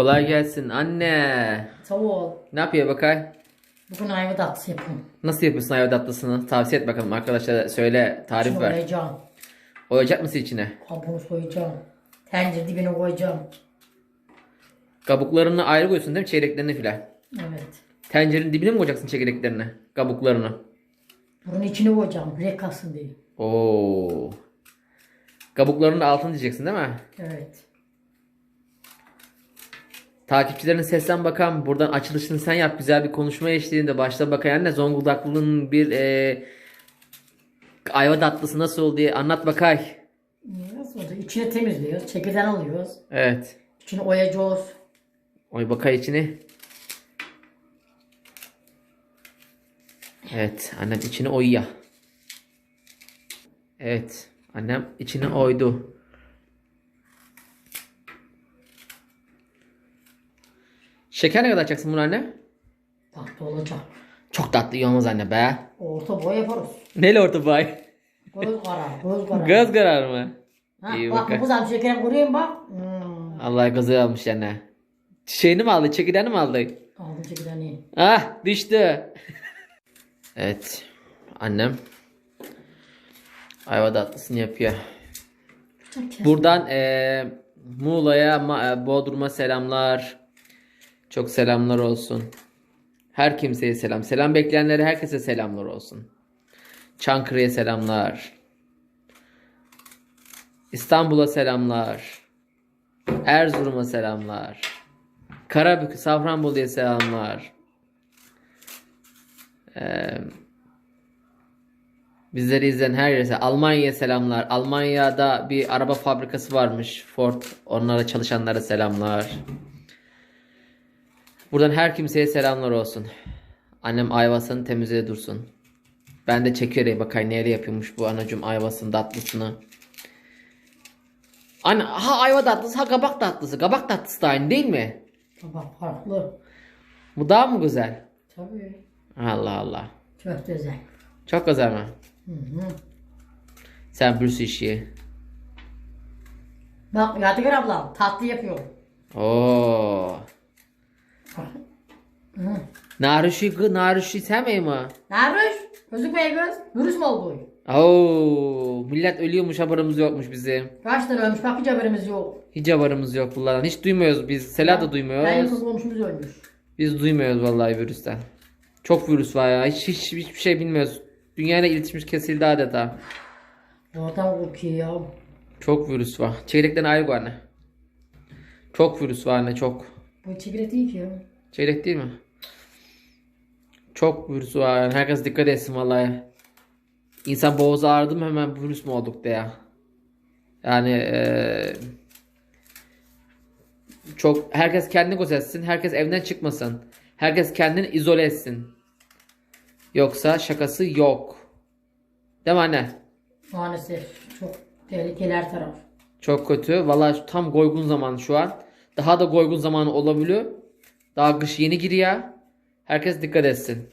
Kolay gelsin anne. Sağ ol. Ne yapıyor bakay? Bugün ayva tatlısı yapıyorum. Nasıl yapıyorsun ayva tatlısını? Tavsiye et bakalım arkadaşlara söyle tarif ver. koyacağım. Oyacak mısın içine? Kabuğunu soyacağım. Tencere dibine koyacağım. Kabuklarını ayrı koyuyorsun değil mi? Çeyreklerini filan. Evet. Tencerenin dibine mi koyacaksın çekirdeklerini? Kabuklarını. Bunun içine koyacağım. Renk kalsın diye. Oo. Kabuklarının altını diyeceksin değil mi? Evet. Takipçilerin seslen bakalım. Buradan açılışını sen yap. Güzel bir konuşma eşliğinde başla bakayım anne. Zonguldaklı'nın bir e, ayva tatlısı nasıl oldu diye anlat bakay. Nasıl olacak? İçine temizliyoruz. Çekirden alıyoruz. Evet. İçine oyacağız. Oy bakay içini. Evet. Annem içini oyuyor. Evet. Annem içini oydu. Şeker ne kadar atacaksın bunu anne? Tatlı olacak. Çok tatlı iyi olmaz anne be. Orta boy yaparız. Neyle orta bay? Göz karar. Göz karar. Göz karar mı? Ha, İyi bak bu kızım şeker koyayım bak. Hmm. Allah gazı almış anne. Şeyini mi aldı? Çekirdeğini mi aldı? Aldım çekirden iyi. Ah düştü. evet. Annem ayva tatlısını yapıyor. Buradan eee Muğla'ya, Ma- e, Bodrum'a selamlar. Çok selamlar olsun. Her kimseye selam. Selam bekleyenlere herkese selamlar olsun. Çankırı'ya selamlar. İstanbul'a selamlar. Erzurum'a selamlar. Karabük, Safranbolu'ya selamlar. Eee Bizleri izleyen her yere Almanya'ya selamlar. Almanya'da bir araba fabrikası varmış. Ford. Onlara çalışanlara selamlar. Buradan her kimseye selamlar olsun. Annem ayvasını temizle dursun. Ben de çekiyorum bakayım neyle yapıyormuş bu anacım ayvasının tatlısını. Anne ha ayva tatlısı ha kabak tatlısı. Kabak tatlısı da aynı değil mi? Bak farklı. Bu daha mı güzel? Tabii. Allah Allah. Çok güzel. Çok güzel mi? Hı hı. Sen bir sürü işi. Bak Yadigar ablam tatlı yapıyor. Oo. Naruşi gı naruşi sevmeyi mi? Ne yapmış? Gözükmeye göz. Virüs mü oldu? Oo, millet ölüyormuş haberimiz yokmuş bizim. Kaç tane ölmüş bak hiç haberimiz yok. Hiç haberimiz yok bunlardan. Hiç duymuyoruz biz. Sela da Ben duymuyoruz. yakın komşumuz ölmüş. Biz duymuyoruz vallahi virüsten. Çok virüs var ya. Hiç, hiç hiçbir şey bilmiyoruz. Dünyayla iletişimimiz kesildi adeta. Zaten korkuyor ya. Çok virüs var. Çeyrekten ayrı bu anne. Çok virüs var anne çok. Bu çekirdek değil ki ya. Çeyrek değil mi? Çok virüs var. Yani herkes dikkat etsin vallahi. İnsan boğaz ağrıdı mı hemen virüs mü olduk diye. Yani eee, çok herkes kendini gözetsin. Herkes evden çıkmasın. Herkes kendini izole etsin. Yoksa şakası yok. Değil mi anne? Maalesef çok tehlikeli her taraf. Çok kötü. Vallahi tam goygun zaman şu an. Daha da goygun zamanı olabiliyor. Daha kış yeni giriyor. Herkes dikkat etsin.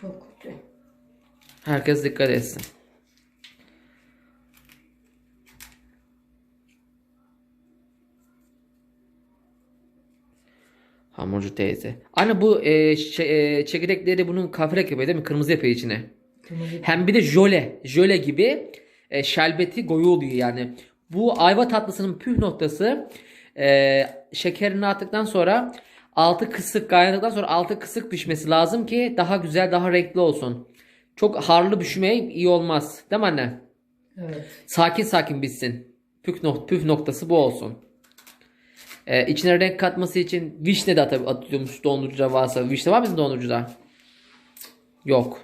Çok kötü. Herkes dikkat etsin. Hamurcu teyze. Anne bu e, şey, e, çekirdekleri bunun kafrek yapıyor değil mi? Kırmızı yapıyor içine. Kırmızı. Hem bir de jöle. Jöle gibi e, şerbeti koyu oluyor yani. Bu ayva tatlısının püf noktası e, şekerini attıktan sonra altı kısık kaynadıktan sonra altı kısık pişmesi lazım ki daha güzel daha renkli olsun. Çok harlı pişmeye iyi olmaz. Değil mi anne? Evet. Sakin sakin bitsin. Püf, nok püf noktası bu olsun. Ee, içine renk katması için vişne de at- atıyormuş dondurucuda varsa. Vişne var mı bizim dondurucuda? Yok.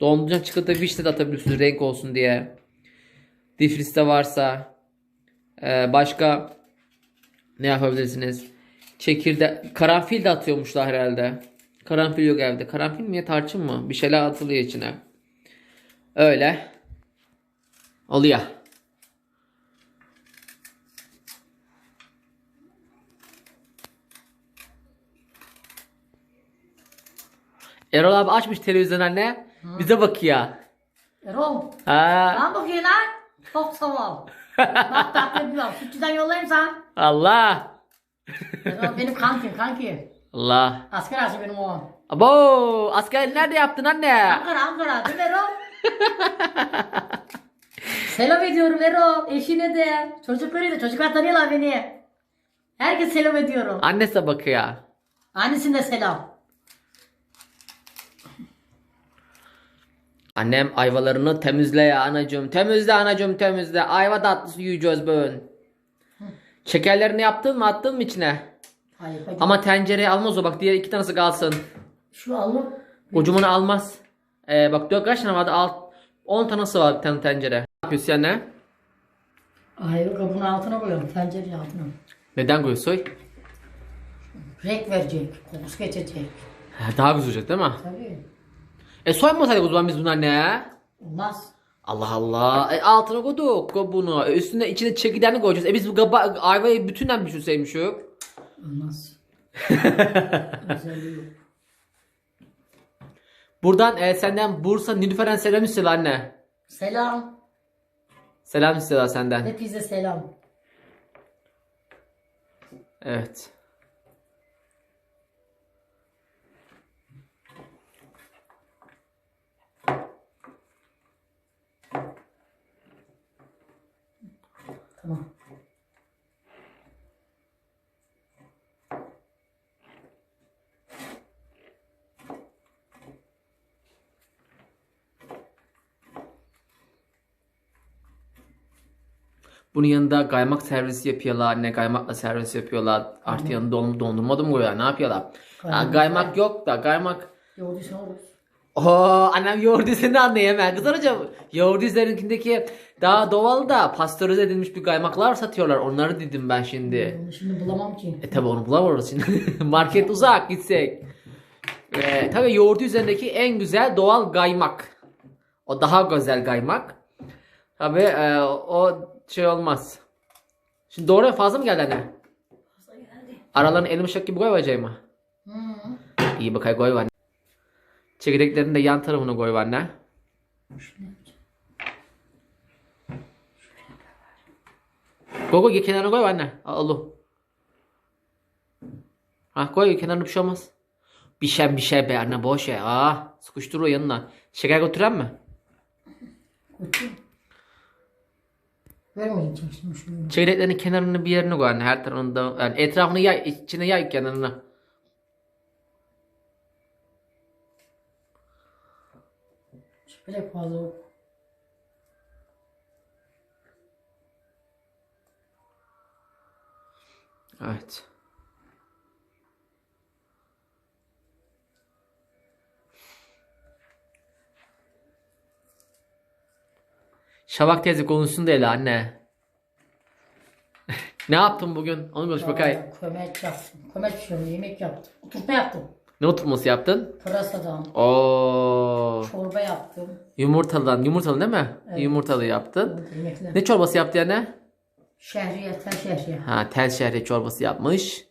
Dondurucudan çıkıp da vişne de atabilirsiniz renk olsun diye. Difrizde varsa. Ee, başka ne yapabilirsiniz? Çekirde karanfil de atıyormuşlar herhalde. Karanfil yok evde. Karanfil mi ya tarçın mı? Bir şeyler atılıyor içine. Öyle. Oluyor. Erol abi açmış televizyon anne. Bize bakıyor. Erol. Ha, Lan bakayım lan. Çok sağ ol. Bak tatlı yapıyorum. Sütçüden yollayayım sen. Allah. Benim kankim kanki. Allah. Asker ağası benim o. Abo asker nerede yaptın anne? Ankara Ankara değil mi Erol? selam ediyorum Erol. Eşine de. Çocukları da. Çocuklar tanıyorlar beni. Herkes selam ediyorum. Annesi bakıyor. Annesine selam. Annem ayvalarını temizle ya anacığım. Temizle anacığım temizle. Ayva tatlısı yiyeceğiz bugün. Şekerlerini yaptın mı attın mı içine? Hayır hadi. Ama tencereye almaz o bak diğer iki tanesi kalsın. Şu alın. Ucumunu almaz. Ee, bak dört kaç tane vardı? Alt, 10 tanesi var bir tane tencere. Ne yapıyorsun sen ne? Hayır kabının altına koyuyorum. Tencerenin altına. Neden koyuyorsun? Renk verecek. Kokusu geçecek. Ha, Daha güzel olacak değil mi? Tabii. E soymasaydık o zaman biz bunlar ne? Olmaz. Allah Allah. E, altına koyduk kabuğunu. E, üstüne içine çekirdeğini koyacağız. E biz bu kaba, ayvayı bütünden mi düşünseymişik? Olmaz. Özelliği yok. Buradan e, senden Bursa Nilüfer'den selam istiyorlar anne. Selam. Selam istiyorlar senden. Hepinize selam. Evet. Tamam. Bunun yanında kaymak servisi yapıyorlar. Anne kaymakla servis yapıyorlar. Artı yanında don, dondurma da mı koyuyorlar? Ne yapıyorlar? Kaymak- kaymak yok da kaymak. Yoğurdu. Oo, annem yoğurt üzerinde anlayamam. Kızlar hocam yoğurt üzerindeki daha doğal da pastörize edilmiş bir kaymaklar satıyorlar. Onları dedim ben şimdi. Şimdi bulamam ki. E tabi onu bulamıyoruz şimdi. Market uzak gitsek. E, tabi yoğurdu üzerindeki en güzel doğal kaymak. O daha güzel kaymak. Tabi e, o şey olmaz. Şimdi doğru fazla mı geldi anne? Aralarına elimi şak gibi koyacağım mı? Hı. İyi bakay koy anne. Çekirdeklerini de yan tarafına koy anne. Koy koy kenarına koy anne. Al al. Ha koy kenarına bir şey olmaz. Bir şey bir şey be anne boş ya. Ah sıkıştır o yanına. Şeker götüren mi? Vermeyeceğim şimdi şunu. Çekirdeklerin kenarını bir yerine koy anne. Her tarafında yani etrafını yay içine yay kenarına. Şöyle fazla. Evet. Şabak teyze konuşsun da hele anne. ne yaptın bugün? Onu konuş bakayım. Kömek yaptım. Kömek pişirdim. Yemek yaptım. Oturtma yaptım. Ne oturması yaptın? Pırasadan. Oo, Çorba yaptım. yumurtalıdan, yumurtalı değil mi? Evet. Yumurtalı yaptın. Yemekler. Ne çorbası yaptı anne? Şehriye, tel şehriye. Ha, tel şehriye çorbası yapmış.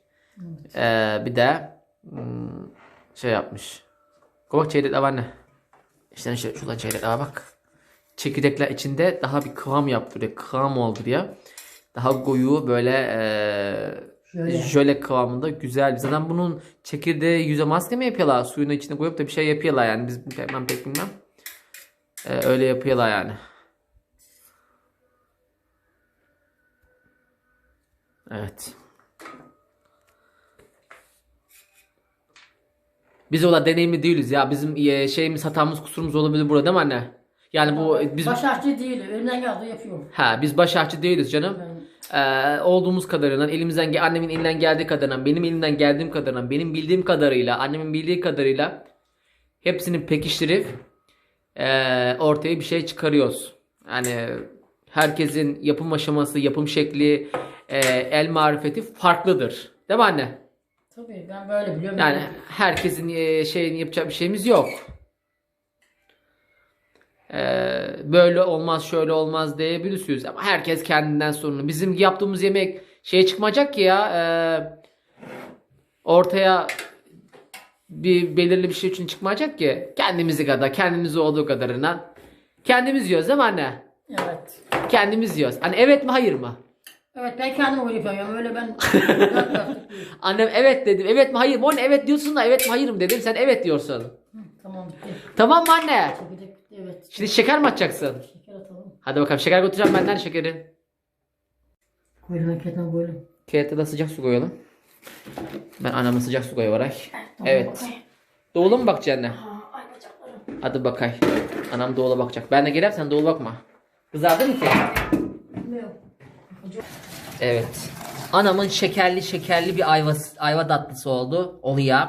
Ee, bir de hmm, şey yapmış. Kovak çeyrek var anne. İşte işte şurada çeyrek var bak. Çekirdekler içinde daha bir kıvam yaptırıyor. Kıvam oldu diye. Daha koyu böyle eee Jöle. jöle kıvamında güzel. Zaten bunun çekirdeği yüze maske mi yapıyorlar? Suyun içine koyup da bir şey yapıyorlar yani. Biz ben pek bilmem. Ee, öyle yapıyorlar yani. Evet. Biz ola deneyimli değiliz ya. Bizim e, şeyimiz hatamız kusurumuz olabilir burada değil mi anne? Yani bu biz Baş harçlı değil. Önünden geldi yapıyorum. ha biz baş harçlı değiliz canım. Ee, olduğumuz kadarıyla elimizden annemin elinden geldiği kadarıyla benim elimden geldiğim kadarıyla benim bildiğim kadarıyla annemin bildiği kadarıyla hepsini pekiştirip ee, ortaya bir şey çıkarıyoruz. Yani herkesin yapım aşaması, yapım şekli, ee, el marifeti farklıdır. Değil mi anne? Tabii ben böyle biliyorum. Yani herkesin ee, şeyini yapacak bir şeyimiz yok. Ee, böyle olmaz şöyle olmaz diyebilirsiniz ama herkes kendinden sorumlu. Bizim yaptığımız yemek şey çıkmayacak ki ya ee, ortaya bir belirli bir şey için çıkmayacak ki kendimizi kadar kendimiz olduğu kadarına kendimiz yiyoruz değil mi anne? Evet. Kendimiz yiyoruz. Hani evet mi hayır mı? Evet ben kendim öyle yapıyorum. Öyle ben. Annem evet dedim. Evet mi hayır mı? Oğlum evet diyorsun da evet mi hayırım dedim. Sen evet diyorsun. Hı, Tamam. Tamam mı anne? Evet. Şimdi şeker mi atacaksın? Şeker atalım. Hadi bakalım şeker götüreceğim benden şekeri. Ben ketden koydum. Kağıtta da sıcak su koyalım. Ben anama sıcak su koyarak. Tamam, Evet. Doğulu mu bakacaksın anne? Ay bacaklarım. Hadi bakay. Anam doğula bakacak. Ben de gelip sen doğula bakma. Kızardı mı ki? Bilmiyorum. Evet. Anamın şekerli şekerli bir ayva, ayva tatlısı oldu. Oluyor.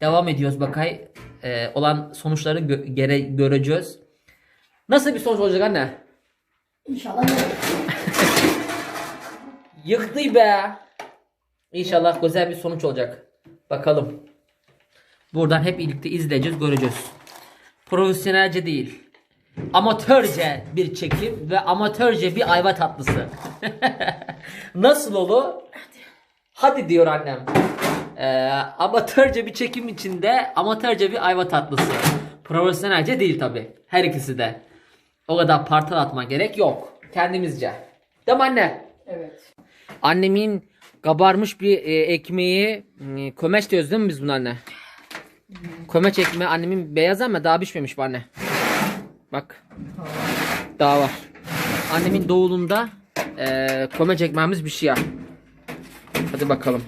Devam ediyoruz bakay. Ee, olan sonuçları gö- gere- göreceğiz. Nasıl bir sonuç olacak anne? İnşallah? Yıktı be. İnşallah güzel bir sonuç olacak. Bakalım. Buradan hep birlikte izleyeceğiz, göreceğiz. Profesyonelce değil. Amatörce bir çekim ve amatörce bir ayva tatlısı. Nasıl olur? Hadi diyor annem. Ee, amatörce bir çekim içinde amatörce bir ayva tatlısı. Profesyonelce değil tabi. Her ikisi de. O kadar partal atma gerek yok. Kendimizce. Değil mi anne? Evet. Annemin kabarmış bir e, ekmeği e, kömeç diyoruz değil mi biz bunu anne? Kömeç ekmeği annemin beyaz ama daha pişmemiş bu anne. Bak. Daha var. Annemin doğulunda e, kömeç ekmeğimiz bir şey ya. Hadi bakalım.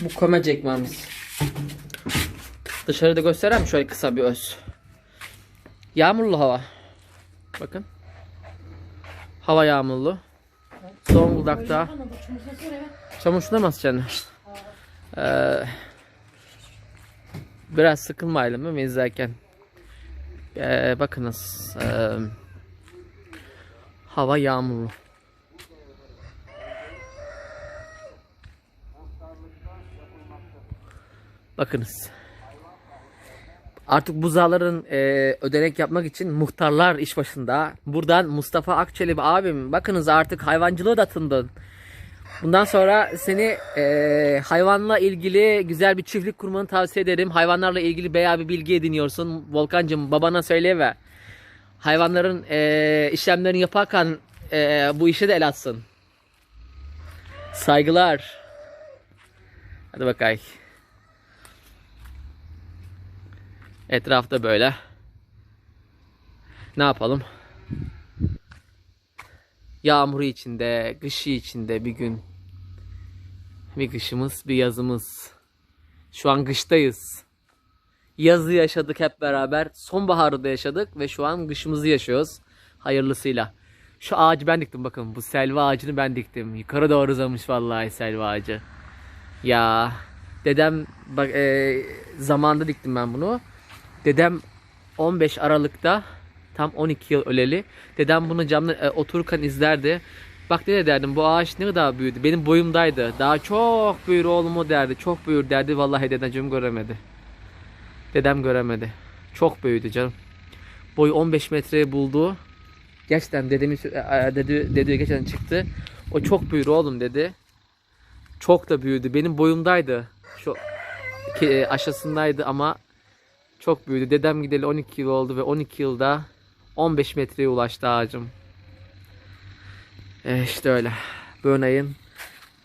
Bu kömeç ekmeğimiz. Dışarıda göstereyim şöyle kısa bir öz. Yağmurlu hava. Bakın. Hava yağmurlu. Zonguldak'ta. Evet. Çamaşırda mı atacaksın? Ee, biraz sıkılmayalım değil mi izlerken? Ee, bakınız. ee, hava yağmurlu. Bakınız. Artık buzağların e, ödenek yapmak için muhtarlar iş başında. Buradan Mustafa Akçelebi abim bakınız artık hayvancılığı da tındın. Bundan sonra seni e, hayvanla ilgili güzel bir çiftlik kurmanı tavsiye ederim. Hayvanlarla ilgili bayağı bir bilgi ediniyorsun. Volkancığım babana söyle ve hayvanların e, işlemlerini yaparken e, bu işe de el atsın. Saygılar. Hadi bakayım. Etrafta böyle. Ne yapalım? Yağmuru içinde, kışı içinde bir gün. Bir kışımız, bir yazımız. Şu an kıştayız. Yazı yaşadık hep beraber. Sonbaharı da yaşadık ve şu an kışımızı yaşıyoruz. Hayırlısıyla. Şu ağacı ben diktim bakın. Bu selva ağacını ben diktim. Yukarı doğru uzamış vallahi selva ağacı. Ya dedem bak e, zamanda diktim ben bunu. Dedem 15 Aralık'ta tam 12 yıl öleli. Dedem bunu camda e, otururken izlerdi. Bak ne derdim bu ağaç ne kadar büyüdü. Benim boyumdaydı. Daha çok büyür oğlum o derdi. Çok büyür derdi. Vallahi dedeciğim göremedi. Dedem göremedi. Çok büyüdü canım. Boyu 15 metreye buldu. Gerçekten dedemin sö- e, dedi, dedi geçen çıktı. O çok büyür oğlum dedi. Çok da büyüdü. Benim boyumdaydı. Şu e, aşağısındaydı ama çok büyüdü. Dedem gideli 12 yıl oldu ve 12 yılda 15 metreye ulaştı ağacım. E işte öyle. Bu ayın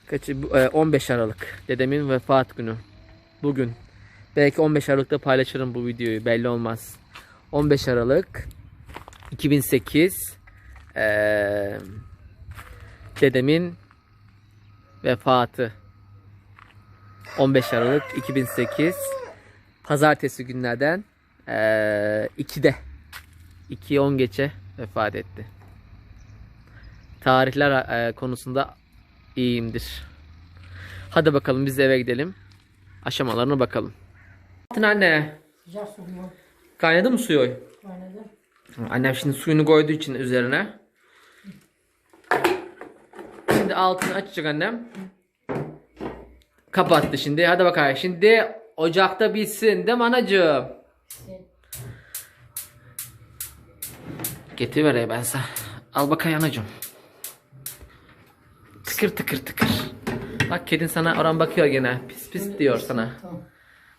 kaçı, bu- e, 15 Aralık. Dedemin vefat günü. Bugün. Belki 15 Aralık'ta paylaşırım bu videoyu. Belli olmaz. 15 Aralık 2008 eee, dedemin vefatı. 15 Aralık 2008 Pazartesi günlerden eee 2'de 2'ye 10 geçe vefat etti. Tarihler eee, konusunda iyiyimdir. Hadi bakalım biz de eve gidelim. Aşamalarına bakalım. Anne, Sıcak su kaynadı mı suyu? Kaynadı. Annem şimdi suyunu koyduğu için üzerine. Şimdi altını açacak annem. Kapattı şimdi. Hadi bakalım. Şimdi ocakta bitsin değil mi anacığım? Getir vereyim ben sana. Al bakayım anacığım. Tıkır tıkır tıkır. Bak kedin sana oran bakıyor gene. Pis pis diyor sana. Tamam.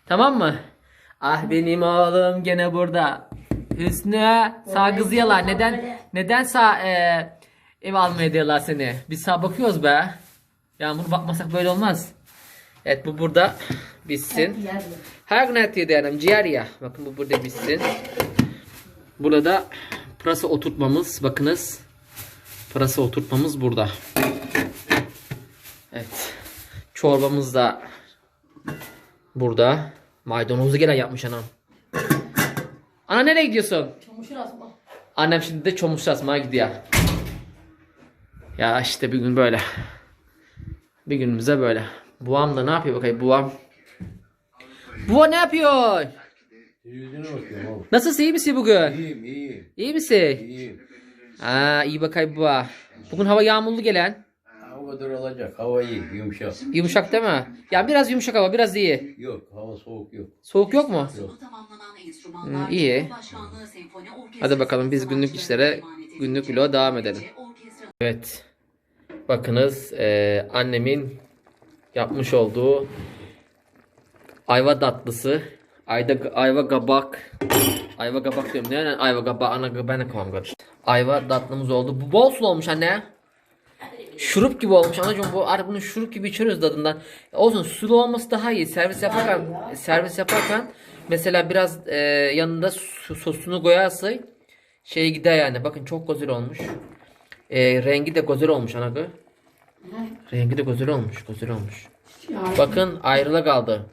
Tamam mı? Ah benim oğlum gene burada. Hüsnü sağ kızıyorlar. Neden neden sağ e, Ev almaya diyorlar seni. Biz sana bakıyoruz be. Yağmur bakmasak böyle olmaz. Evet bu burada bitsin. Her gün et yedi hanım ciğer ya. Bakın bu burada bitsin. Burada pırasa oturtmamız bakınız. Pırasa oturtmamız burada. Evet. Çorbamız da burada. Maydanozu gelen yapmış anam. Ana nereye gidiyorsun? Çamaşır asma. Annem şimdi de çomuz asmaya gidiyor. Ya işte bir gün böyle. Bir günümüze böyle. Buam da ne yapıyor bakayım buam? Buğa ne yapıyor? Yüzüne bakıyorum oğlum. Nasılsın iyi misin bugün? İyiyim iyiyim İyi misin? iyiyim. Aa iyi bakayım buğa. Bugün hava yağmurlu gelen. Ha, O kadar olacak. Hava iyi, yumuşak. Yumuşak değil mi? Ya biraz yumuşak hava biraz iyi. Yok, hava soğuk yok. Soğuk yok mu? Yok. Hı, iyi. Senfoni Orkestrası Hadi bakalım biz günlük işlere günlük vloga devam edelim. Evet. Bakınız eee, annemin yapmış olduğu ayva tatlısı. Ayda, ayva kabak. Ayva kabak diyorum. Ne yani ayva kabak? Ana ben de kafam karıştı. Ayva tatlımız oldu. Bu bol sulu olmuş anne. Şurup gibi olmuş anacığım bu artık bunu şurup gibi içiyoruz tadından. Olsun sulu olması daha iyi. Servis yaparken servis yaparken mesela biraz eee, yanında su- sosunu koyarsın şey gider yani. Bakın çok güzel olmuş. Ee, rengi de güzel olmuş anakı. Rengi de güzel olmuş, güzel olmuş. Bakın ayrıla kaldı.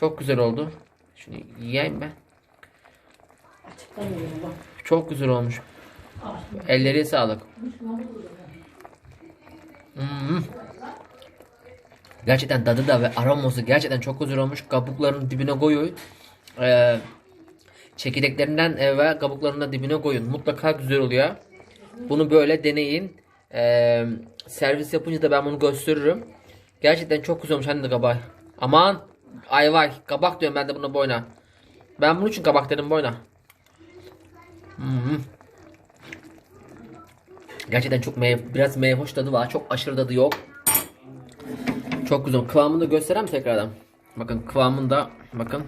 Çok güzel oldu. Şunu yiyeyim ben. Çok güzel olmuş. Elleri sağlık. Hmm. Gerçekten tadı da ve aroması gerçekten çok güzel olmuş. Kabukların dibine koyuyor. Ee, çekirdeklerinden e, ve kabuklarının da dibine koyun. Mutlaka güzel oluyor. Bunu böyle deneyin. Ee, servis yapınca da ben bunu gösteririm. Gerçekten çok güzel olmuş. Hani de kabak. Aman. Ay vay. Kabak diyorum ben de buna boyna. Ben bunun için kabak dedim boyna. Hmm. Gerçekten çok meyve, biraz meyve hoş tadı var. Çok aşırı tadı yok. Çok güzel. Kıvamını da göstereyim tekrardan. Bakın kıvamında bakın.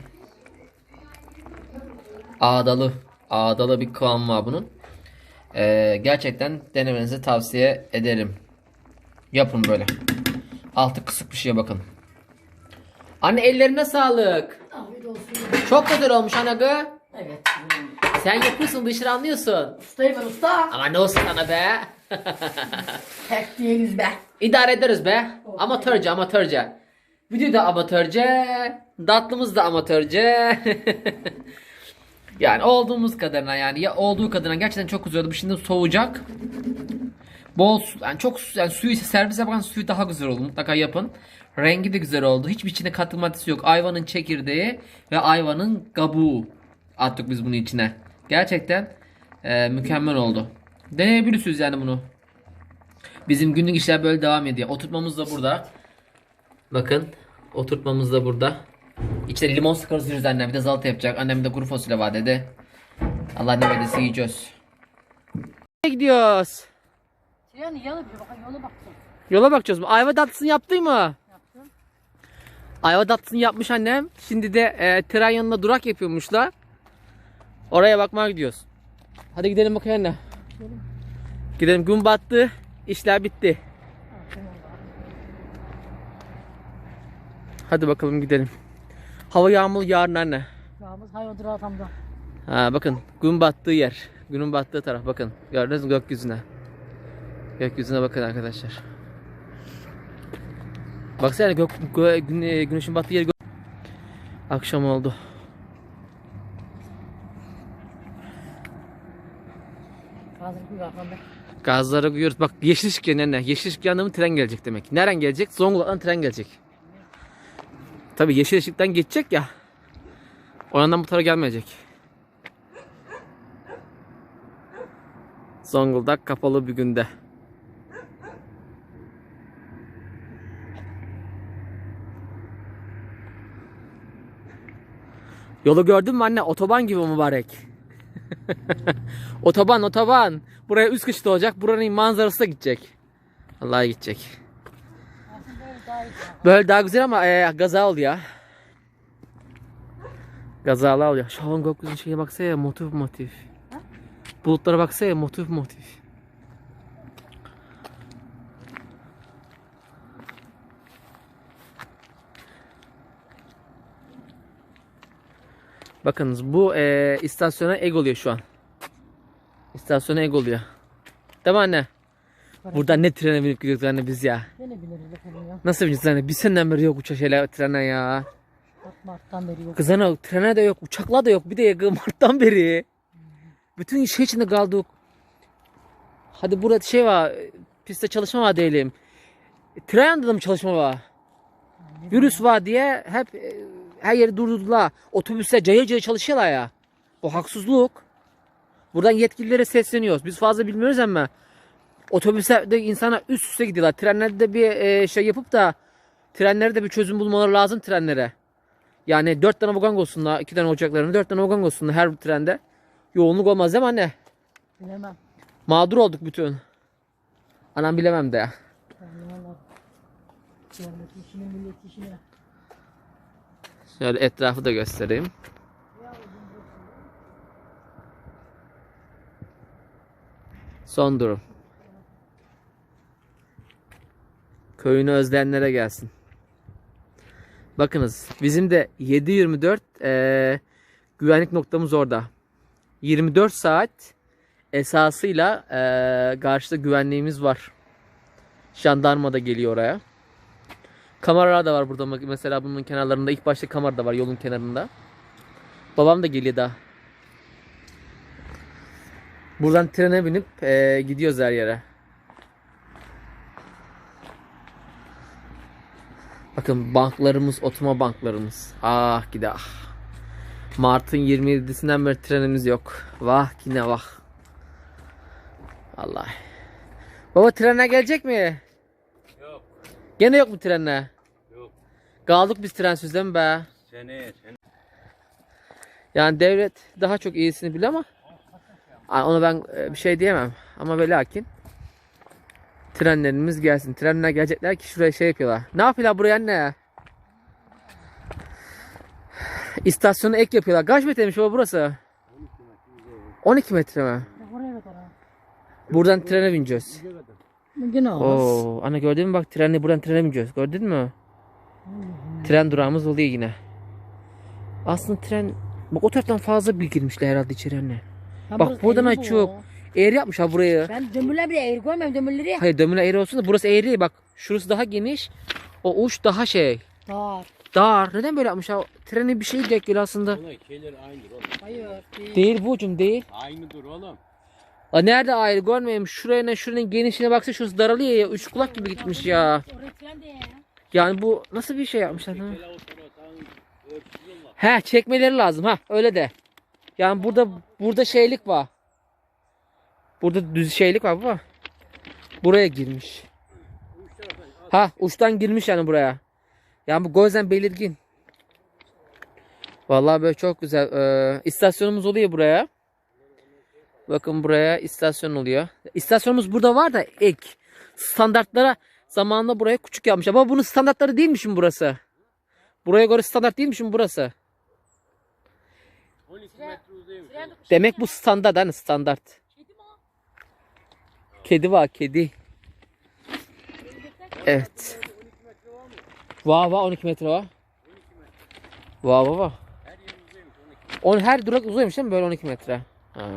Ağdalı. Ağdalı bir kıvam var bunun. Ee, gerçekten denemenizi tavsiye ederim. Yapın böyle. Altı kısık bir şeye bakın. Anne ellerine sağlık. Afiyet olsun. Çok güzel olmuş anagı. Evet. Sen yapıyorsun bu işleri anlıyorsun. Ustayım ben usta. Ama ne olsun ana be. Tek değiliz be. İdare ederiz be. Amatörce amatörce. Video da amatörce. Tatlımız da amatörce. yani olduğumuz kadarına yani ya olduğu kadarına gerçekten çok güzel oldu. Şimdi soğuyacak. Bol su, yani çok yani suyu servis yapan suyu daha güzel oldu. Mutlaka yapın. Rengi de güzel oldu. Hiçbir içine katkı maddesi yok. Ayvanın çekirdeği ve ayvanın kabuğu attık biz bunun içine. Gerçekten e, mükemmel oldu. Deneyebilirsiniz yani bunu. Bizim günlük işler böyle devam ediyor. Oturtmamız da burada. Bakın. Oturtmamız da burada. İçine limon sıkarız annem. Bir de zalata yapacak. Annem de kuru fasulye var dedi. Allah ne verirse yiyeceğiz. Nereye gidiyoruz? Yani bakın yola baksın. Yola bakacağız. Ayva tatlısını yaptı mı? Ayva tatlısını yapmış annem. Şimdi de e, tren yanında durak yapıyormuşlar. Oraya bakmaya gidiyoruz. Hadi gidelim bakayım anne. Gidelim. Gün battı. İşler bitti. Hadi bakalım gidelim. Hava yağmurlu yarın anne. Yağımız hayvandır atamda. Ha bakın gün battığı yer. Günün battığı taraf bakın. Gördünüz mü gökyüzüne? Gökyüzüne bakın arkadaşlar. Baksana gök, gö- güne- güneşin battığı yer. gö- Akşam oldu. Gazlara gidiyoruz. Bak yeşil ışık anne. Yeşil ışık mı tren gelecek demek. Nereden gelecek? Zonguldak'tan tren gelecek. Tabi yeşil ışıktan geçecek ya. O yandan bu tarafa gelmeyecek. Zonguldak kapalı bir günde. Yolu gördün mü anne? Otoban gibi mübarek. otoban otoban. Buraya üst kışta olacak. Buranın manzarası da gidecek. Allah'a gidecek. Böyle daha güzel ama e, gaza oluyor. Gazalı oluyor. Şu an gökyüzünün şeye baksana motif motif. Bulutlara baksana motif motif. Bakınız bu e, istasyona egg oluyor şu an. İstasyona egg oluyor. Değil mi anne? Buradan ne trene binip gidiyoruz anne biz ya. Ne ne biliriz bakalım ya. Nasıl bineceğiz anne? Bir seneden beri yok uçak şeyler trene ya. Bak Mart'tan beri yok. Kız trene de yok, uçaklar da yok. Bir de yakın Mart'tan beri. Bütün şey içinde kaldık. Hadi burada şey var, pistte çalışma var diyelim. Trende de mi çalışma var? Virüs var diye hep e, her yeri durdurdular. Otobüsler cayır cayır çalışıyorlar ya. Bu haksızlık. Buradan yetkililere sesleniyoruz. Biz fazla bilmiyoruz ama otobüslerde insana üst üste gidiyorlar. Trenlerde de bir e, şey yapıp da trenlere de bir çözüm bulmaları lazım trenlere. Yani dört tane vagon olsunlar, iki tane ocaklarını dört tane vagon olsunlar her bir trende. Yoğunluk olmaz değil mi anne? Bilemem. Mağdur olduk bütün. Anam bilemem de ya. Allah. Devlet işine millet işine. Şöyle etrafı da göstereyim. Son durum. Köyünü özleyenlere gelsin. Bakınız bizim de 7-24 eee, güvenlik noktamız orada. 24 saat esasıyla eee karşıda güvenliğimiz var. Jandarma da geliyor oraya. Kameralar da var burada mesela bunun kenarlarında ilk başta kamera da var yolun kenarında. Babam da geliyor daha. Buradan trene binip eee, gidiyoruz her yere. Bakın banklarımız, oturma banklarımız. Ah gide ah. Mart'ın 27'sinden beri trenimiz yok. Vah yine vah. Allah. Baba trenler gelecek mi? Gene yok mu trenler? Yok. Kaldık biz trensiz değil mi be? Seneye, sen Yani devlet daha çok iyisini biliyor ama onu ben e, bir şey diyemem. Ama ve lakin trenlerimiz gelsin. Trenler gelecekler ki şuraya şey yapıyorlar. Ne yapıyorlar buraya anne? İstasyonu ek yapıyorlar. Kaç metreymiş baba burası? 12 metre mi? Buradan trene bineceğiz. Yine olmaz. Oo, ana gördün mü bak trenle buradan trene bineceğiz. Gördün mü? Tren durağımız oluyor yine. Aslında tren bak o taraftan fazla bir girmişler herhalde içeri anne. Ha, Bak buradan eğri bu. açıyor. Eğri yapmış ha burayı. Ben dömürler bile eğri koymam dömürleri. Hayır dömüle eğri olsun da burası eğri bak. Şurası daha geniş. O uç daha şey. Dar. Dar. Neden böyle yapmış ha? Trenin bir şeyi denk geliyor aslında. Şeyler aynıdır oğlum. Hayır. Değil. Değil bu ucum değil. Aynıdır oğlum. Aa, nerede ayrı görmeyeyim. Şuraya ne şuranın genişliğine baksa şurası daralıyor ya. Üç kulak gibi gitmiş ya. Yani bu nasıl bir şey yapmışlar ha? He çekmeleri lazım ha öyle de. Yani burada burada şeylik var. Burada düz şeylik var baba. Buraya girmiş. Ha uçtan girmiş yani buraya. Yani bu gözden belirgin. Vallahi böyle çok güzel. Ee, istasyonumuz oluyor buraya. Bakın buraya istasyon oluyor. İstasyonumuz burada var da ek. Standartlara zamanında buraya küçük yapmış. Ama bunun standartları değilmiş mi burası? Buraya göre standart değilmiş mi burası? 12 metre uzaymış. Demek bu standart hani standart. Kedi var kedi. Evet. Var var 12 metre var. Var var. On her durak uzaymış değil mi böyle 12 metre? Ha.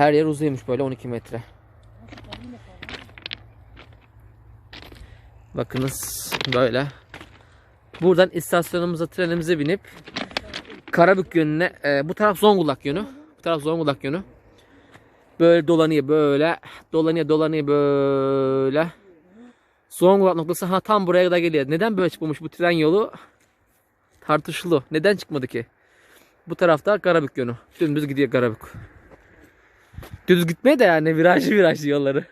Her yer uzaymış böyle 12 metre. Bakınız böyle. Buradan istasyonumuza trenimize binip Karabük yönüne e, bu taraf Zonguldak yönü. Bu taraf Zonguldak yönü. Böyle dolanıyor böyle. Dolanıyor dolanıyor böyle. Zonguldak noktası ha tam buraya kadar geliyor. Neden böyle çıkmamış bu tren yolu? Tartışılı. Neden çıkmadı ki? Bu tarafta Karabük yönü. Dümdüz gidiyor Karabük. Düz gitmeye de yani virajlı virajlı yolları.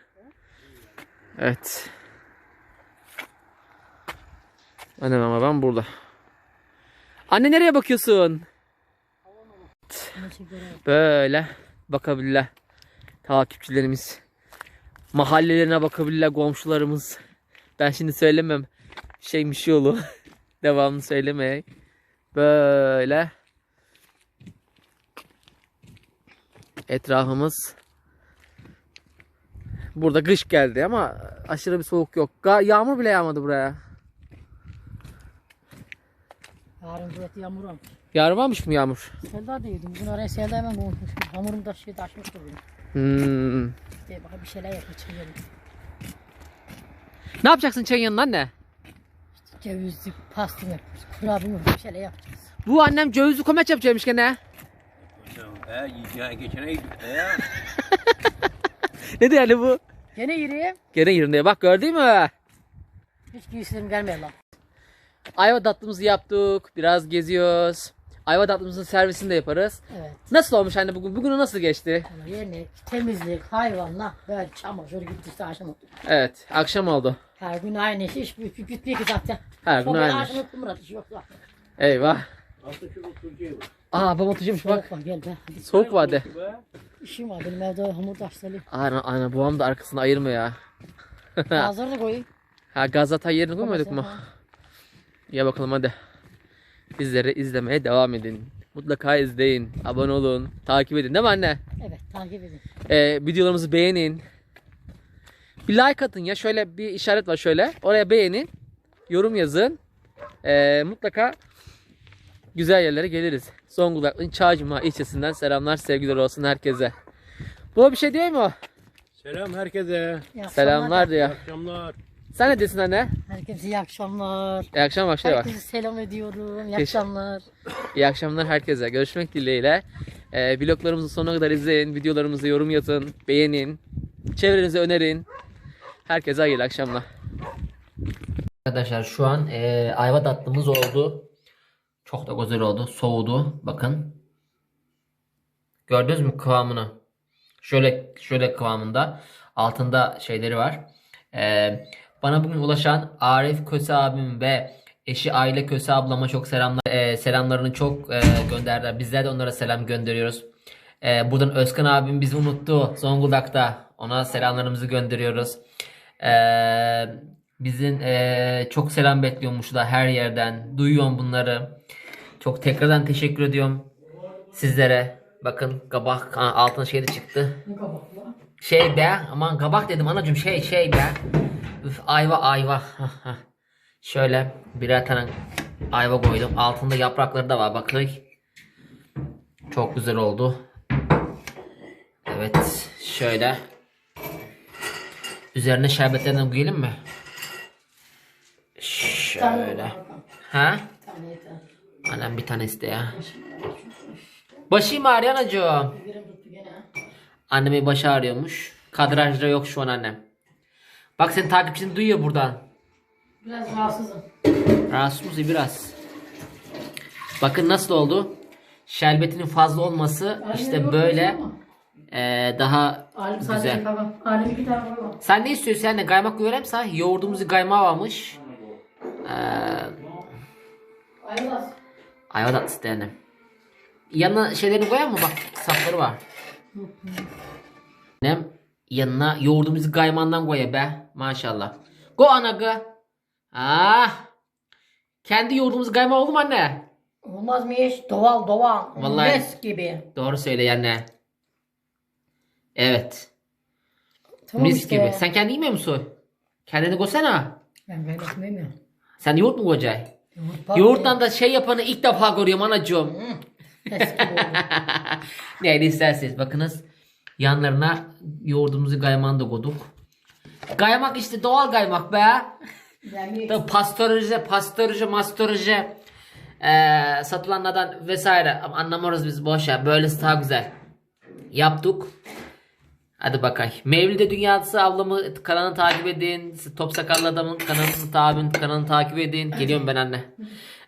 Evet. Annem ama ben burada. Anne nereye bakıyorsun? Böyle bakabilirler. Takipçilerimiz. Mahallelerine bakabilirler komşularımız. Ben şimdi söylemem. Şeymiş yolu. Devamlı söylemeye. Böyle. Etrafımız. Burada kış geldi ama aşırı bir soğuk yok. Yağmur bile yağmadı buraya. Yarın kuvvetli yağmur olmuş. Yarın varmış mı yağmur? Selda diyordum. Bugün araya Selda hemen unutmuş. Hamurum da şey taşmıştır benim. Hmm. İşte bak bir şeyler yapıyor çıkıyorum. Ne yapacaksın çayın yanına anne? Cevizli pastım yapıyoruz. Kurabiye yapıyoruz. Bir şeyler yapacağız. Bu annem cevizli komeç yapacakmış gene. He, yiyeceğin geçene. Ne değerli bu? Gene yürüyeyim. Gene yerinde bak gördün mü? Hiç giysilerim gelmiyor lan. Ayva tatlımızı yaptık. Biraz geziyoruz. Ayva tatlımızın servisini de yaparız. Evet. Nasıl olmuş anne bugün? Bugün nasıl geçti? Yerine temizlik, hayvanla böyle çamaşır gitti işte akşam oldu. Evet akşam oldu. Her gün aynı iş. Hiç büyük yük bitmiyor ki zaten. Her gün Sonra aynı. akşam unuttum Murat işi yok zaten. Eyvah. Bak. Aa babam oturacakmış bak. Soğuk var gel be. Hadi. Soğuk vardı. Be. İşim var benim evde hamur taşları. Aynen aynen babam da arkasını ayırmıyor ya. Gazları da koyayım. Ha gazata yerini mu? Ha. Ya bakalım hadi. Bizleri izlemeye devam edin. Mutlaka izleyin. Abone olun. Takip edin değil mi anne? Evet takip edin. Ee, videolarımızı beğenin. Bir like atın ya. Şöyle bir işaret var şöyle. Oraya beğenin. Yorum yazın. Ee, mutlaka güzel yerlere geliriz. Zonguldak'ın Çağcıma ilçesinden selamlar sevgiler olsun herkese. Bu bir şey değil mi o? Selam herkese. İyi akşamlar. Selamlar İyi diyor. akşamlar. Sen ne diyorsun anne? Herkese iyi akşamlar. İyi akşamlar şey var. Herkese selam ediyorum. İyi Teş- akşamlar. İyi akşamlar herkese. Görüşmek dileğiyle. Ee, vloglarımızı sonuna kadar izleyin. Videolarımızı yorum yazın. Beğenin. Çevrenize önerin. Herkese hayırlı akşamlar. Arkadaşlar şu an e, ayva tatlımız oldu. Çok da güzel oldu. Soğudu. Bakın. Gördünüz mü kıvamını? Şöyle şöyle kıvamında. Altında şeyleri var. Ee, bana bugün ulaşan Arif Köse abim ve eşi Aile Köse ablama çok selamlar. Ee, selamlarını çok e, gönderdiler. Bizler de onlara selam gönderiyoruz. Ee, buradan Özkan abim bizi unuttu Zonguldak'ta. Ona selamlarımızı gönderiyoruz. Ee, bizim e, çok selam bekliyormuş da her yerden. Duyuyorum bunları. Çok tekrardan teşekkür ediyorum sizlere. Bakın kabak ha, altın şey de çıktı. Şey be aman kabak dedim anacım şey şey be. Üf, ayva ayva. Şöyle birer tane ayva koydum. Altında yaprakları da var bakın. Çok güzel oldu. Evet şöyle. Üzerine şerbetlerden koyalım mı? Şöyle. Ha? Tane yeter. Annem bir tane iste ya. Başım ağrıyor anacığım. Annemin başı ağrıyormuş. Kadrajda yok şu an annem. Bak senin takipçin duyuyor buradan. Biraz rahatsızım. Rahatsız mısın biraz? Bakın nasıl oldu. Şerbetinin fazla olması işte böyle eee, daha Alim güzel. Alim iki tane koyma. Sen ne istiyorsun? Sen de kaymak koyarım sana. Yoğurdumuzu kaymağı varmış. Eee Ayrılas. Ayva tatlısı da annem. Yanına şeylerini koyar mı? Bak sapları var. Annem yanına yoğurdumuzu kaymağından koya be. Maşallah. Go ana go. Ah. Kendi yoğurdumuzu kaymağı oldu mu anne? Olmaz mı iş? Doğal doğal. Vallahi- Mes gibi. Doğru söyle anne. Evet. Tamam Mis işte. gibi. Sen kendi yemiyor musun? Kendini koysana. Ben böyle etmeyeyim Sen yoğurt mu koyacaksın? Ya. Yoğurttan da şey yapanı ilk defa görüyorum anacığım. Oldu. Neydi isterseniz bakınız. Yanlarına yoğurdumuzu kaymağını da koyduk. Kaymak işte doğal kaymak be. Bir Tabii pastörize, pastörize, mastörize eee satılanlardan vesaire anlamıyoruz biz boş ya. Böylesi daha güzel. Yaptık. Hadi bakay. Mevlide Dünyası ablamı kanalını takip edin. Top sakallı adamın kanalını, tabin, kanalını takip edin. Geliyorum ben anne.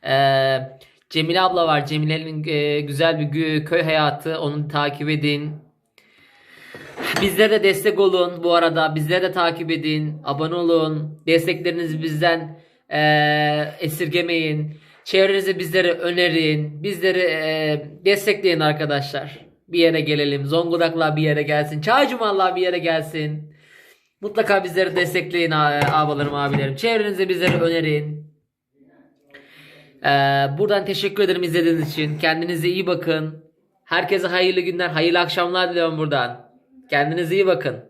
Eee Cemile abla var. Cemile'nin eee, güzel bir gö- köy hayatı. Onu takip edin. Bizlere de destek olun bu arada. Bizlere de takip edin. Abone olun. Desteklerinizi bizden eee, esirgemeyin. Çevrenize bizlere önerin. Bizleri eee, destekleyin arkadaşlar. Bir yere gelelim. Zonguldak'la bir yere gelsin. Çağcımal'la bir yere gelsin. Mutlaka bizleri destekleyin abalarım abilerim. Çevrenize bizleri önerin. Eee, buradan teşekkür ederim izlediğiniz için. Kendinize iyi bakın. Herkese hayırlı günler, hayırlı akşamlar diliyorum buradan. Kendinize iyi bakın.